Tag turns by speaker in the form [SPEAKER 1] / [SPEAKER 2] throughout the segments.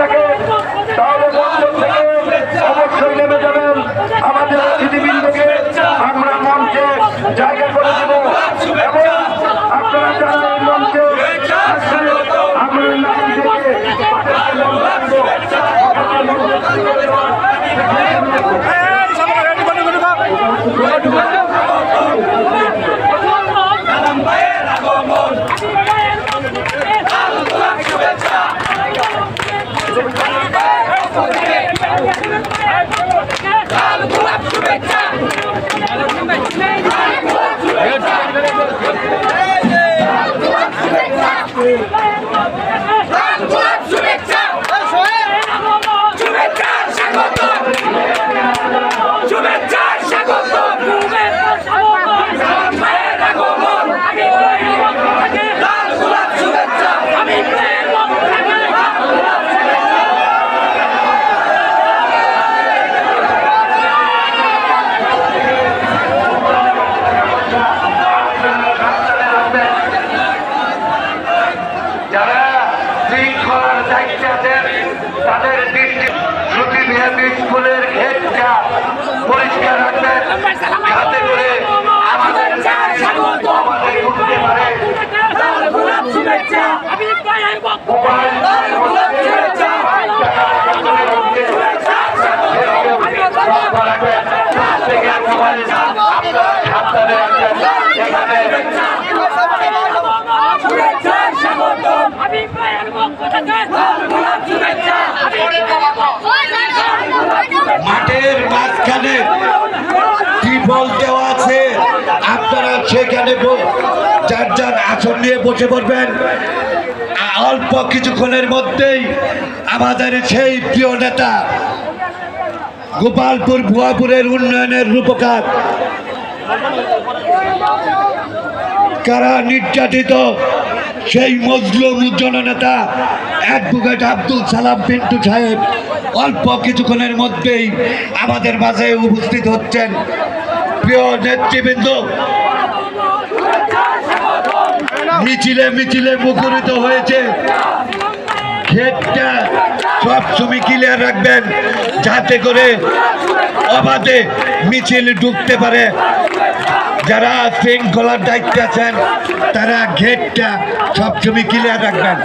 [SPEAKER 1] থাকে, তাহলে মঞ্চ থেকে অবশ্যই নেমে যাবেন। আমাদের অতিথিবৃন্দকে আমরা মঞ্চে জায়গা করে দেব। এবং আপনারা যারা এই মঞ্চে আমরা নাম থেকে
[SPEAKER 2] দায়িত্বে আছেন তাদের দৃষ্টি শ্রুতি স্কুলের গেটটা পরিষ্কার রাখবেন যাতে করে আমাদের আমাদের ঢুকতে পারে মোবাইল রাখবেন তার থেকে মোবাইল আপনারা মাঠের মাঝখানে টিবল দেওয়া আছে। আপনারা সেখানে যার যার আসন নিয়ে বসে পড়বেন। অল্প কিছুক্ষণের মধ্যেই আমাদের সেই প্রিয় নেতা গোপালপুর ভুয়াপুরের উন্নয়নের রূপকার। কারা নির্যাতিত সেই মজলুম জননেতা অ্যাডভোকেট আব্দুল সালাম পিন্টু সাহেব অল্প কিছুক্ষণের মধ্যেই আমাদের মাঝে উপস্থিত হচ্ছেন। প্রিয় নেতৃবৃন্দ, মিছিলে মিছিলে মুখরিত হয়েছে। ক্ষেতটা সব সময় ক্লিয়ার রাখবেন, যাতে করে অবাধে মিছিল ঢুকতে পারে। যারা শৃঙ্খলার দায়িত্বে আছেন, তারা গেটটা সবসময় ক্লিয়ার রাখবেন।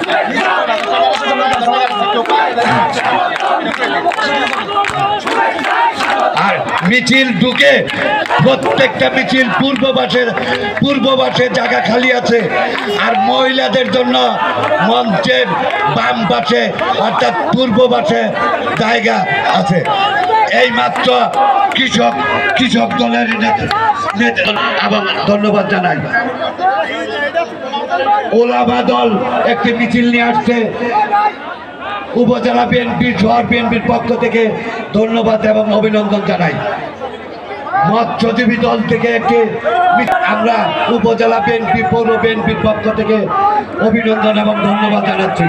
[SPEAKER 2] আর মিছিল ঢুকে প্রত্যেকটা মিছিল পূর্ব পাশের পূর্ব জায়গা খালি আছে। আর মহিলাদের জন্য মঞ্চের বাম পাশে, অর্থাৎ পূর্ব জায়গা আছে। এই মাত্র কৃষক কৃষক দলের ধন্যবাদ জানাই। ওলামা দল একটি মিছিল নিয়ে আসছে। উপজেলা বিএনপি, শহর বিএনপির পক্ষ থেকে ধন্যবাদ এবং অভিনন্দন জানাই। মৎস্যজীবী দল থেকে একটি আমরা উপজেলা বিএনপি, পৌর বিএনপির পক্ষ থেকে অভিনন্দন এবং ধন্যবাদ জানাচ্ছি।